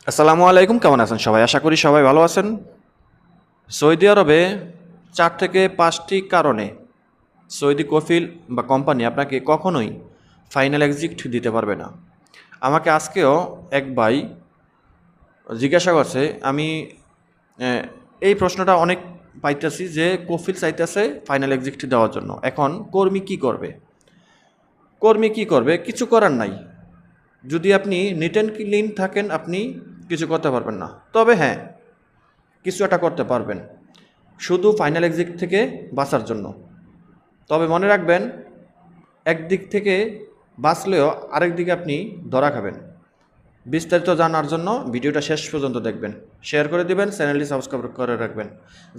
আসসালামু আলাইকুম, কেমন আছেন সবাই? আশা করি সবাই ভালো আছেন। সৌদি আরবে চার থেকে পাঁচটি কারণে সৌদি কফিল বা কোম্পানি আপনাকে কখনোই ফাইনাল এক্সিট দিতে পারবে না। আমাকে আজকেও এক ভাই জিজ্ঞাসা করছে, আমি এই প্রশ্নটা অনেক পাইতেছি যে কফিল চাইতেছে ফাইনাল এক্সিট দেওয়ার জন্য। এখন কর্মী কি করবে? কর্মী কি করবে? কিছু করার নাই। যদি আপনি নিট অ্যান্ড ক্লিন থাকেন, আপনি কিছু করতে পারবেন না। তবে হ্যাঁ কিছু একটা করতে পারবেন। শুধু ফাইনাল এক্সিট থেকে বাঁচার জন্য। তবে মনে রাখবেন, একদিক থেকে বাঁচলেও আরেক দিকে আপনি ধরা খাবেন। বিস্তারিত জানার জন্য ভিডিওটা শেষ পর্যন্ত দেখবেন। শেয়ার করে দিবেন, চ্যানেলটি সাবস্ক্রাইব করে রাখবেন।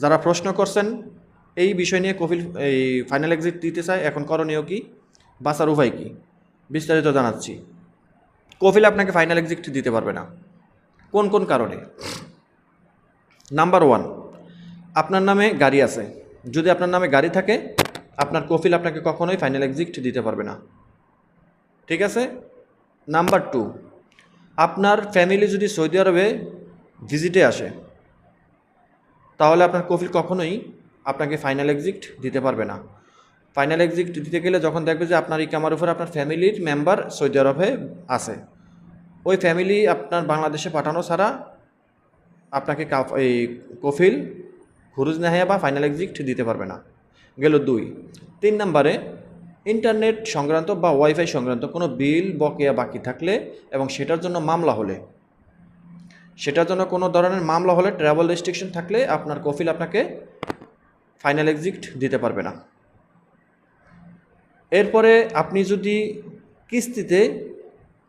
যারা প্রশ্ন করছেন, এই বিষয় নিয়ে কপিল এই ফাইনাল এক্সিট দিতে চায়, এখন করণীয় কি? বাঁচার উপায় কি? বিস্তারিত জানাচ্ছি। কফিল আপনাকে ফাইনাল এক্সিট দিতে পারবে না। কোন কোন কারণে? নাম্বার ওয়ান আপনার নামে গাড়ি আছে। যদি আপনার নামে গাড়ি থাকে, আপনার কফিল আপনাকে কখনোই ফাইনাল এক্সিট দিতে পারবে না। ঠিক আছে? নাম্বার টু আপনার ফ্যামিলি যদি সৌদি আরবে ভিজিটে আসে, তাহলে আপনার কফিল কখনোই আপনাকে ফাইনাল এক্সিট দিতে পারবে না। ফাইনাল এক্সিট দিতে গেলে যখন দেখবে যে আপনার ইকামার উপর আপনার ফ্যামিলির মেম্বার সৌদি আরবে আছে। ওই ফ্যামিলি আপনার বাংলাদেশে পাঠানো ছাড়া আপনাকে এই কফিল হুরুজ নেহায়া বা ফাইনাল এক্সিট দিতে পারবে না। গেল দুই। তিন নম্বরে ইন্টারনেট সংক্রান্ত বা ওয়াইফাই সংক্রান্ত কোনো বিল বকেয়া বাকি থাকলে এবং সেটার জন্য মামলা হলে। সেটার জন্য কোনো ধরনের মামলা হলে ট্রাভেল রেস্ট্রিকশন থাকলে আপনার কফিল আপনাকে ফাইনাল এক্সিট দিতে পারবে না। এরপরে আপনি যদি কিস্তিতে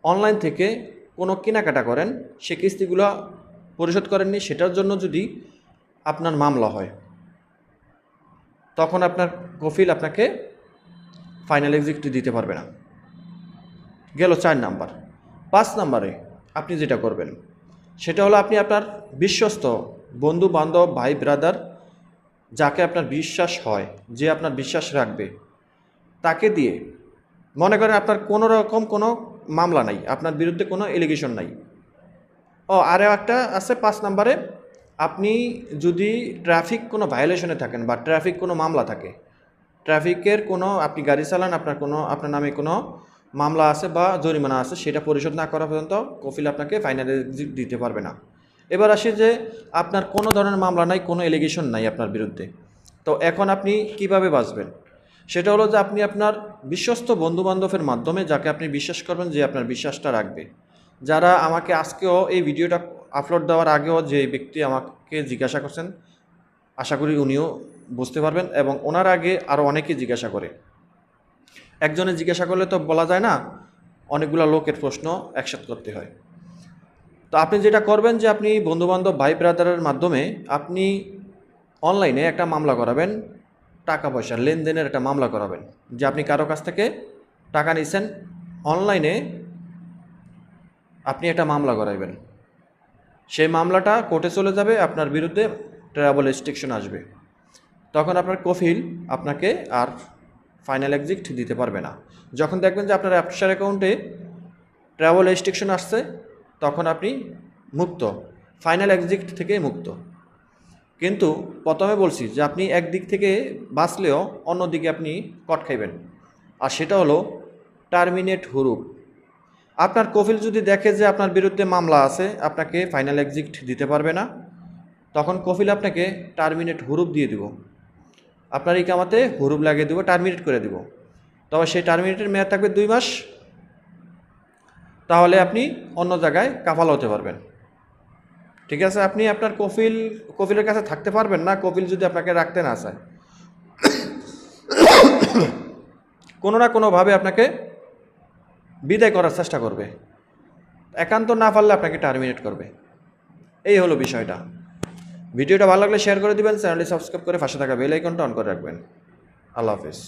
অনলাইন থেকে কোনো কেনাকাটা করেন, সে কিস্তিগুলো পরিশোধ করেননি, সেটার জন্য যদি আপনার মামলা হয়, তখন আপনার কফিল আপনাকে ফাইনাল এক্সিট দিতে পারবে না। গেল চার নাম্বার। পাঁচ নাম্বারে আপনি যেটা করবেন, সেটা হলো আপনি আপনার বিশ্বস্ত বন্ধু বান্ধব ভাই ব্রাদার যাকে আপনার বিশ্বাস হয়, যে আপনার বিশ্বাস রাখবে, তাকে দিয়ে মনে করেন আপনার কোনো রকম কোনো মামলা নাই, আপনার বিরুদ্ধে কোনো এলিগেশন নাই। ও, আরও একটা আছে পাঁচ নাম্বারে, আপনি যদি ট্রাফিক কোনো ভায়োলেশনে থাকেন বা ট্রাফিক কোনো মামলা থাকে ট্রাফিকের কোনো, আপনি গাড়ি চালান, আপনার কোনো, আপনার নামে কোনো মামলা আছে বা জরিমানা আছে, সেটা পরিশোধ না করা পর্যন্ত কফিল আপনাকে ফাইনাল দিতে পারবে না। এবার আসি যে, আপনার কোনো ধরনের মামলা নাই, কোনো এলিগেশন নাই আপনার বিরুদ্ধে। তো এখন আপনি কীভাবে বাঁচবেন? সেটা হলো যে আপনি আপনার বিশ্বস্ত বন্ধুবান্ধবের মাধ্যমে যাকে আপনি বিশ্বাস করবেন যে আপনার বিশ্বাসটা রাখবে। যারা আমাকে আজকেও এই ভিডিওটা আপলোড দেওয়ার আগেও যে ব্যক্তি আমাকে জিজ্ঞাসা করছেন, আশা করি উনিও বুঝতে পারবেন এবং ওনার আগে আরও অনেকে জিজ্ঞাসা করে। একজনে জিজ্ঞাসা করলে তো বলা যায় না, অনেকগুলো লোকের প্রশ্ন একসাথে করতে হয়। তো আপনি যেটা করবেন যে আপনি বন্ধুবান্ধব ভাই ব্রাদারের মাধ্যমে আপনি অনলাইনে একটা মামলা করাবেন টাকা পয়সা লেনদেনের একটা মামলা করাবেন। যে আপনি কারও কাছ থেকে টাকা নিছেন, অনলাইনে আপনি একটা মামলা করাইবেন। সেই মামলাটা কোর্টে চলে যাবে, আপনার বিরুদ্ধে ট্রাভেল রেস্ট্রিকশন আসবে। তখন আপনার কফিল আপনাকে আর ফাইনাল এক্সিট দিতে পারবে না। যখন দেখবেন যে আপনার অ্যাপসার অ্যাকাউন্টে ট্রাভেল রেস্ট্রিকশন আসছে, তখন আপনি মুক্ত, ফাইনাল এক্সিট থেকে মুক্ত। কিন্তু প্রথমে বলছি যে আপনি একদিক থেকে বাঁচলেও অন্যদিকে আপনি কট খাইবেন। আর সেটা হলো টার্মিনেট হুরুপ। আপনার কফিল যদি দেখে যে আপনার বিরুদ্ধে মামলা আছে, আপনাকে ফাইনাল এক্সিট দিতে পারবে না, তখন কফিল আপনাকে টার্মিনেট হুরুপ দিয়ে দিব। আপনার এই কামাতে হুরুপ লাগিয়ে দেবো টার্মিনেট করে দিব। তবে সেই টার্মিনেটের মেয়াদ থাকবে দুই মাস। তাহলে আপনি অন্য জায়গায় কাফাল হতে পারবেন। ঠিক আছে, আপনি আপনার কফিল, কফিলের কাছে থাকতে পারবেন না, কফিল যদি আপনাকে রাখতে না চায়। কোনো না কোনোভাবে আপনাকে বিদায় করার চেষ্টা করবে। একান্ত না পারলে আপনাকে টার্মিনেট করবে। এই হলো বিষয়টা। ভিডিওটা ভালো লাগলে শেয়ার করে দিবেন চ্যানেলটি সাবস্ক্রাইব করে পাশে থাকা বেল আইকনটা অন করে রাখবেন। আল্লাহ হাফিজ।